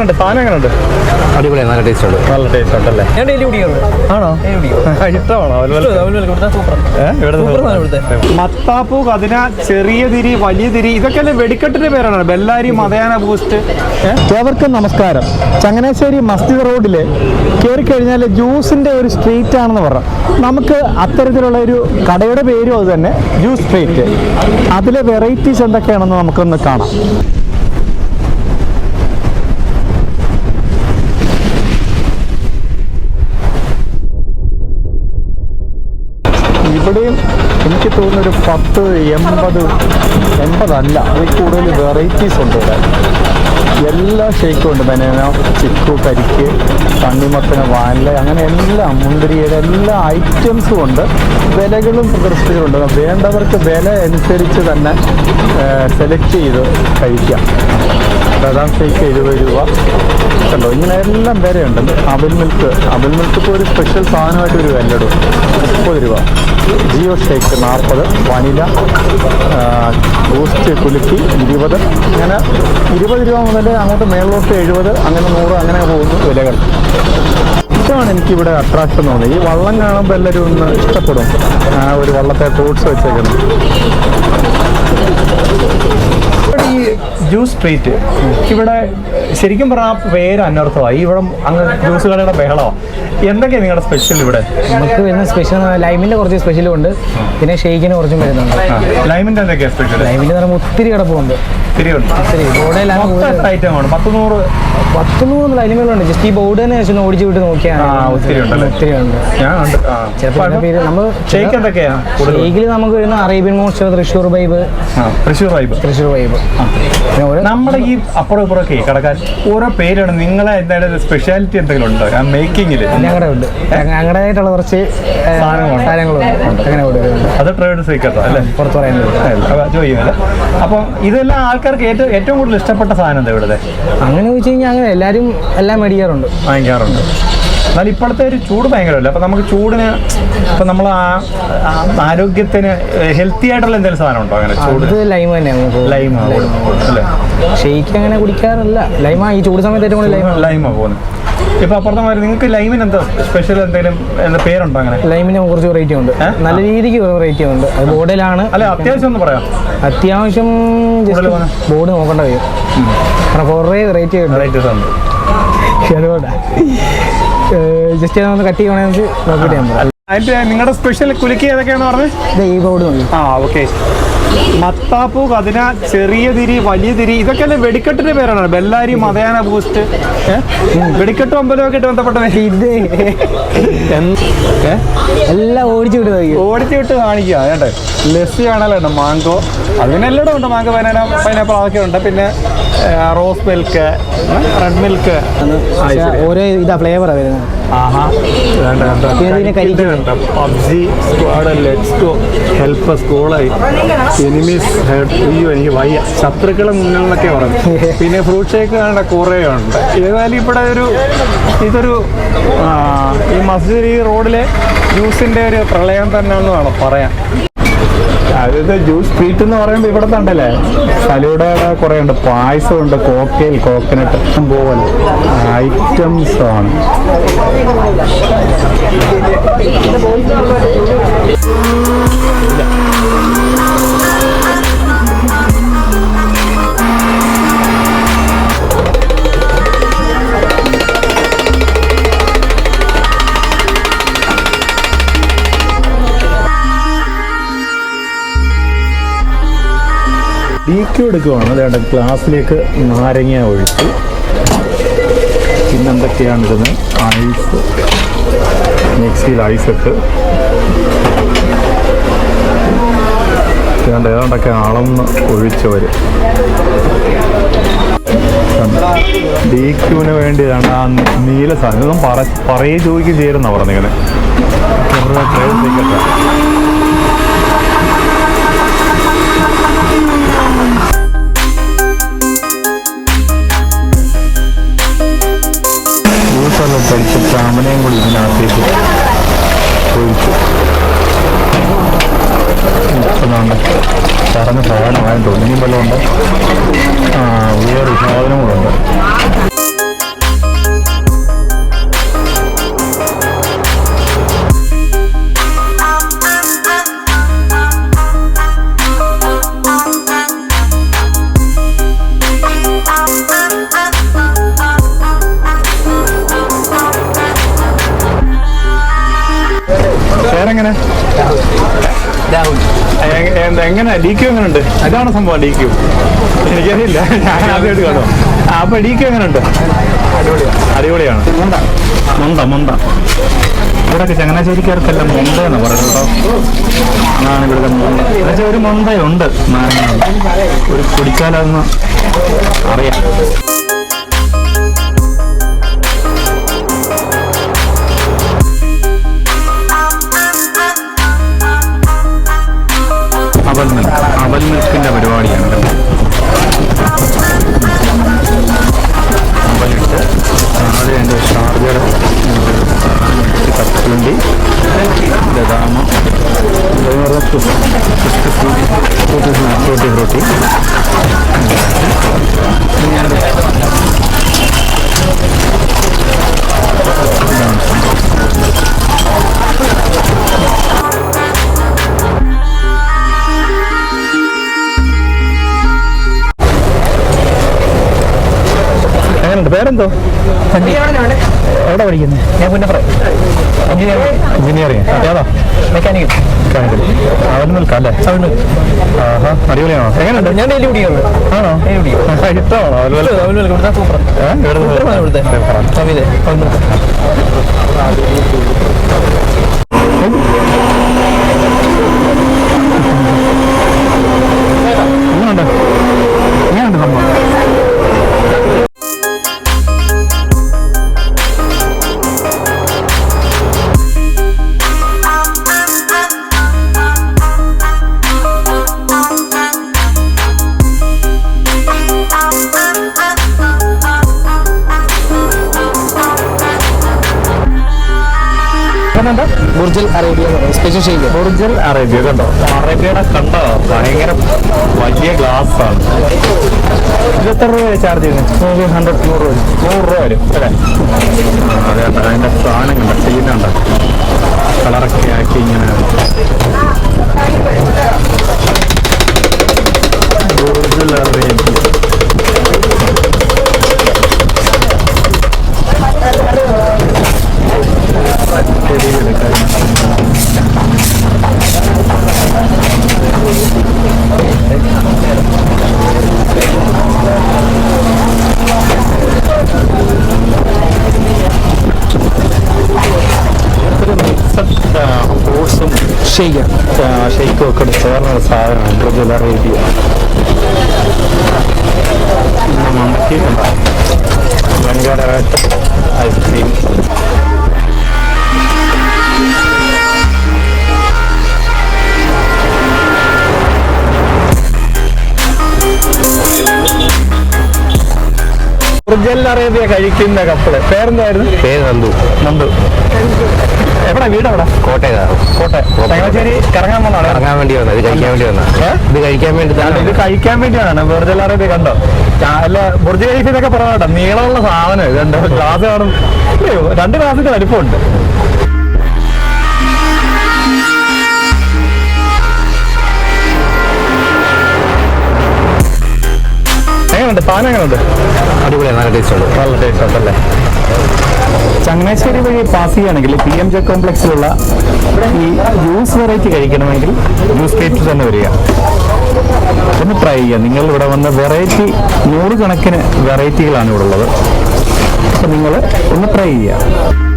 എങ്ങനെയുണ്ട്? സാധനം എങ്ങനെയുണ്ട്? അടിപൊളിയാണ് നല്ല ടേസ്റ്റ് ഉണ്ട്. നല്ല ടേസ്റ്റ് ഉണ്ടല്ലേ? ഞാൻ ഡെയിലി കുടിക്കുന്നത് ആണോ? ഇഷ്ടമാണോ? മത്താപ്പൂ കതിന ചെറിയ തിരി വലിയ തിരി ഇതൊക്കെ വെടിക്കെട്ടിന്റെ പേരാണ്? ബെല്ലാരി മതയാന ബൂസ്റ്റ് ഏവർക്കും നമസ്കാരം. ചങ്ങനാശ്ശേരി മസ്ജിദ് റോഡിൽ കയറി കഴിഞ്ഞാൽ ജ്യൂസിന്റെ ഒരു സ്ട്രീറ്റ് ആണെന്ന് പറഞ്ഞു. നമുക്ക് അത്തരത്തിലുള്ള ഒരു കടയുടെ പേരും അത് തന്നെ ജ്യൂസ് സ്ട്രീറ്റ് അതിലെ വെറൈറ്റീസ് എന്തൊക്കെയാണെന്ന് നമുക്കൊന്ന് കാണാം ഇവിടെയും എനിക്ക് തോന്നുന്നു ഒരു പത്ത് എൺപത് എൺപതല്ല അതിൽ കൂടുതൽ വെറൈറ്റീസ് ഉണ്ട് ഇവിടെ. എല്ലാ ഷേക്കും ഉണ്ട്. ബനാന ചിക്കു കരിക്ക് തണ്ണിമത്തന് വാനില അങ്ങനെ എല്ലാം മുന്തിരിയുടെ എല്ലാ ഐറ്റംസും ഉണ്ട്. വിലകളും പ്രദർശിപ്പിച്ചിട്ടുണ്ട്. വേണ്ടവർക്ക് വില അനുസരിച്ച് തന്നെ സെലക്ട് ചെയ്ത് കഴിക്കാം. ബദാം ഷേക്ക് എഴുപത് രൂപ. കണ്ടോ? ഇങ്ങനെ എല്ലാം വിലയുണ്ട്. അവിൽ മിൽക്ക് അവിൽ മിൽക്ക് ഇപ്പോൾ ഒരു സ്പെഷ്യൽ സാധനമായിട്ട് ഒരു വിലയിടും മുപ്പത് രൂപ. ജിയോ ഷേക്ക് നാൽപ്പത് വനില ബൂസ്റ്റ് കുലുക്കി ഇരുപത്. അങ്ങനെ ഇരുപത് രൂപ മുതൽ അങ്ങോട്ട് മേളിലോട്ട് എഴുപത് അങ്ങനെ നൂറ് അങ്ങനെ പോകുന്നു വിലകൾ. ഇതാണ് എനിക്കിവിടെ അട്രാക്ഷൻ തോന്നുന്നത് ഈ വള്ളം കാണുമ്പോൾ എല്ലാവരും ഒന്ന് ഇഷ്ടപ്പെടും. ഒരു വള്ളത്തെ ഫ്രൂട്ട്സ് വെച്ചേക്കുന്നത്. ഇവിടെ ഈ ജ്യൂസ് സ്ട്രീറ്റ് ഇവിടെ ശരിക്കും പറഞ്ഞാൽ ആ പേര് അന്വർത്ഥമായി ഇവിടെ അങ്ങ് ജ്യൂസ് കടയുടെ ബഹളമാണ് എന്തൊക്കെയാണ് നിങ്ങളുടെ സ്പെഷ്യൽ ഇവിടെ? നമുക്ക് വരുന്ന സ്പെഷ്യൽ ലൈമിന്റെ കുറച്ച് സ്പെഷ്യലും ഉണ്ട്. പിന്നെ ഷെയ്ക്കിന് കുറച്ചും വരുന്നുണ്ട്. ലൈമിന്റെ എന്തൊക്കെയാണ് സ്പെഷ്യൽ ലൈമിന്റെ പറയുമ്പോൾ ഒത്തിരി കിടപ്പുണ്ട്. ഉണ്ട്. ഒത്തിരി. ബോർഡിലാണ് മൊത്തം ഐറ്റം ആണ്. പത്ത് നൂറ് പത്ത് നൂറ് ലൈനുകളുണ്ട്. ജസ്റ്റ് ഈ ബോർഡ് തന്നെ വെച്ചൊന്ന് ഓടിച്ചു വിട്ട് നോക്കിയാൽ ആ, ഒത്തിരി? ഒത്തിരി ഉണ്ട്. ഞാൻ ഉണ്ട്. ചിലപ്പോൾ പേര് നമ്മൾ ഷേക്ക് എന്തൊക്കെയാ കൂടുതൽ ഷെയ്ക്കിൽ നമുക്ക് വരുന്ന Arabian monster Thrissur vibe Thrissur vibe Thrissur vibe പിന്നെ നമ്മുടെ ഈ അപ്പുറം ഇപ്പുറമൊക്കെ കടക്കാർ ഓരോ പേരാണ് നിങ്ങളെ എന്തായാലും സ്പെഷ്യാലിറ്റി എന്തെങ്കിലും ഉണ്ടോ? ആ മേക്കിങ്ങിൽ ഞങ്ങളുടെ ഉണ്ട്. ഞങ്ങളുടേതായിട്ടുള്ള കുറച്ച് സാധനങ്ങളുണ്ട്. അങ്ങനെ അത് ട്രേഡ് സീക്രട്ടോ അല്ലേ? പുറത്ത് ചോദിക്കുന്നില്ല അപ്പം ഇതെല്ലാം ആൾക്കാർക്ക് ഏറ്റവും ഏറ്റവും കൂടുതൽ ഇഷ്ടപ്പെട്ട സാധനം എന്താ ഇവിടുത്തെ അങ്ങനെ ചോദിച്ചു കഴിഞ്ഞാൽ അങ്ങനെ എല്ലാവരും എല്ലാം മേടിക്കാറുണ്ട്. വാങ്ങിക്കാറുണ്ട്. എന്നാൽ ഇപ്പോഴത്തെ ഒരു ചൂട് ഭയങ്കരമല്ല? അപ്പം നമുക്ക് ചൂടിന് ഇപ്പം നമ്മൾ ആ ആരോഗ്യത്തിന് ഹെൽത്തി ആയിട്ടുള്ള എന്തെങ്കിലും സാധനം ഉണ്ടോ അങ്ങനെ ചൂട്? ലൈമ് ലൈം തന്നെയാണ് നമുക്ക് ലൈം അല്ലേ? ഷെയ്ക്ക് അങ്ങനെ കുടിക്കാറില്ല. ലൈമ ഈ ചൂട് സമയത്ത് ഏറ്റവും കൂടുതൽ ലൈമ പോകുന്നു പോകുന്നത് ഇപ്പൊ അപ്പുറത്തെ മാതിരി നിങ്ങൾക്ക് ലൈമിന് എന്താ സ്പെഷ്യൽ എന്തെങ്കിലും എന്താ പേരുണ്ടോ അങ്ങനെ? ലൈമിന് കുറച്ച് വെറൈറ്റി ഉണ്ട്. നല്ല രീതിക്ക് വെറൈറ്റി ഉണ്ട്. അത് ബോർഡിലാണ്. അല്ല അത്യാവശ്യം ഒന്ന് പറയാം. അത്യാവശ്യം? ബോർഡ് നോക്കേണ്ട വരും കുറേ വെറൈറ്റി വെറൈറ്റീസ് ഉണ്ട്. അതുകൊണ്ടാണ് ജസ്റ്റ് ഒന്ന് കട്ട് ചെയ്യണമെന്ന് നോക്കിയിട്ട് ഞാൻ പറയാം അതിന്റെ നിങ്ങളുടെ സ്പെഷ്യൽ കുലുക്കി ഏതൊക്കെയാണ് പറഞ്ഞത് ദൈവോട് ആ ഓക്കെ മത്താപ്പൂ കതിന ചെറിയ തിരി വലിയ തിരി ഇതൊക്കെ അല്ലേ വെടിക്കെട്ടിന്റെ പേരാണ്. ബെല്ലാരി മതയാന ബൂസ്റ്റ്. വെടിക്കെട്ട് അമ്പലമൊക്കെ ആയിട്ട് ബന്ധപ്പെട്ട. ഇത്? എല്ലാം ഓടിച്ചു വിട്ട് നോക്കി. ഓടിച്ചു വിട്ട് കാണിക്കുക. കേട്ടെ ലസ്സി ആണല്ലോ മാങ്കോ. അതിനെല്ലാം ഉണ്ട്. മാങ്കോ പൈനാ പൈനാപ്പിൾ അതൊക്കെ ഉണ്ട്. പിന്നെ റോസ് മിൽക്ക് റെഡ് മിൽക്ക്. ഓരോ ഇതാ ഫ്ലേവറാണ് വരുന്നത്. ആഹാ. വേണ്ട PUBG squad let's to help സ്കൂളായി enemies അയ്യോ എനിക്ക് വയ്യ. ശത്രുക്കളെ മുന്നിൽ നിന്നൊക്കെ പറഞ്ഞു പിന്നെ ഫ്രൂട്ട് ഷേക്ക് വേണ്ട കുറേ ഉണ്ട്. ഏതായാലും ഇവിടെ ഒരു ഇതൊരു ഈ മസ്ജിദ് ഈ റോഡിലെ ജ്യൂസിന്റെ ഒരു പ്രളയം തന്നെ എന്ന് വേണം പറയാൻ. അതായത് ജ്യൂസ് സ്ട്രീറ്റ് എന്ന് പറയുമ്പോൾ ഇവിടെ തണ്ടല്ലേ? സലൂടെ കുറേ ഉണ്ട്. പായസം ഉണ്ട് കോക്കയിൽ കോക്കനട്ട് പോലെ ഐറ്റംസ് ആണ്. ഡീക്യൂ എടുക്കുവാണ്. അതേണ്ട ഗ്ലാസ്സിലേക്ക് നാരങ്ങ ഒഴിച്ചു. പിന്നെന്തൊക്കെയാണ് ഇടുന്നത്? ഐസ്. മിക്സിയിൽ ഐസ് ഇട്ട്. ഏതാണ്ട് ഏതാണ്ടൊക്കെ അളന്ന് ഒഴിച്ചവർ ഡീക്യൂവിന് വേണ്ടിയാണ് ആ നീല സാധനം. പറ പറയേ ചോദിക്കുകയും ചേരുന്ന പറഞ്ഞിങ്ങനെ ട്രേഡ് രാഹുൽ എ- എന്ത്- എങ്ങനെ? ഡി ക്യൂ എങ്ങനെ ഉണ്ട് അതാണ് സംഭവം ഡി ക്യു എനിക്കറിയില്ല. ഞാൻ ആദ്യമായിട്ട് കാണും അപ്പൊ ഡി ക്യു എങ്ങനെയുണ്ട് അടിപൊളിയാണ്. മുണ്ട. മൊന്ത ഇവിടെയൊക്കെ ചങ്ങനാശ്ശേരിക്കാർക്കെല്ലാം മുണ്ട എന്ന് കേട്ടോ. അതാണ് ഇവിടുത്തെ മൊന്ത എന്നുവെച്ചാൽ ഒരു മൊന്തയുണ്ട് ഒരു കുടിക്കാലെന്ന് അറിയാം. മിൽക്കിന്റെ പരിപാടിയാണ്. പേരെന്തോ എവിടെ പഠിക്കുന്നത് ഞാൻ പുന്നപ്ര. എഞ്ചിനീയറിംഗ്. ഏതാ മെക്കാനിക്കൽ അവൽ മിൽക്ക് അല്ലേ? ആഹാ അടിപൊളിയാണോ? എങ്ങനെയുണ്ട്? ഞാൻ ഡെയിലി കുടിക്കുന്നത് ആണോ? ഇഷ്ടമാണോ? ഇവിടുത്തെ. സൂപ്പർ ഇവിടുത്തെ എങ്ങനെയുണ്ട് burj al Arabia special shake burj al Arabia കണ്ടോ? അറേബ്യയുടെ കണ്ടോ ഭയങ്കര വലിയ ഗ്ലാസ് ആണ്. ഇതെത്ര രൂപ ചാർജ് ചെയ്യുന്നത്. ഹൺഡ്രഡ് നൂറ് രൂപ നൂറ് രൂപ വരും. അല്ലേ? അതെ അതെ. അതിന്റെ സാധനം കണ്ട? സീനുണ്ട് കളറൊക്കെ ആക്കി ഇങ്ങനെ. ബുർജൽ അറേബ്യ. ഷെയ്ക്കും ഒക്കെ ചേർന്ന സാധനമാണ് ഒറിജിനൽ അറേബ്യ ഭയങ്കരമായിട്ട് ഐസ്ക്രീം. അറേബ്യ കഴിക്കുന്ന കപ്പിൾ പേരെന്തായിരുന്നു? പേര് നന്ദു. നന്ദു. എവിടെ വീട് എവിടെ കോട്ടയതാണ് കോട്ടെ ചങ്ങനാശ്ശേരി കറങ്ങാൻ പോണാണ് ഇറങ്ങാൻ വേണ്ടി വന്ന ഇത് കഴിക്കാൻ വേണ്ടി വന്ന ഇത് കഴിക്കാൻ വേണ്ടി ഇത് തന്നെ കഴിക്കാൻ വേണ്ടിയാണ്? ബുർജ് അറേബ്യ കണ്ടോ? അല്ല ബുർജ് ഖലീഫ എന്നൊക്കെ പറയാട്ടോ നീളമുള്ള സാധനം ഇത് കണ്ടോ? ഗ്ലാസ് കാണും. രണ്ട് ഗ്ലാസിന്റെ വലിപ്പമുണ്ട്. എങ്ങനെയുണ്ട്? പാനം എങ്ങനെയുണ്ട്? അടിപൊളിയാണ് നല്ല ടേസ്റ്റ് ഉണ്ട് നല്ല ടേസ്റ്റ് ഉണ്ടല്ലേ? ചങ്ങനാശ്ശേരി വഴി പാസ് ചെയ്യുകയാണെങ്കിൽ പി എം ജെ കോംപ്ലക്സിലുള്ള ഈ ജ്യൂസ് വെറൈറ്റി കഴിക്കണമെങ്കിൽ ജ്യൂസ് കേറ്റിൽ തന്നെ വരിക. ഒന്ന് ട്രൈ ചെയ്യുക. നിങ്ങൾ ഇവിടെ വന്ന് വെറൈറ്റി നൂറുകണക്കിന് വെറൈറ്റികളാണ് ഇവിടെ ഉള്ളത്. അപ്പം നിങ്ങൾ ഒന്ന് ട്രൈ ചെയ്യുക.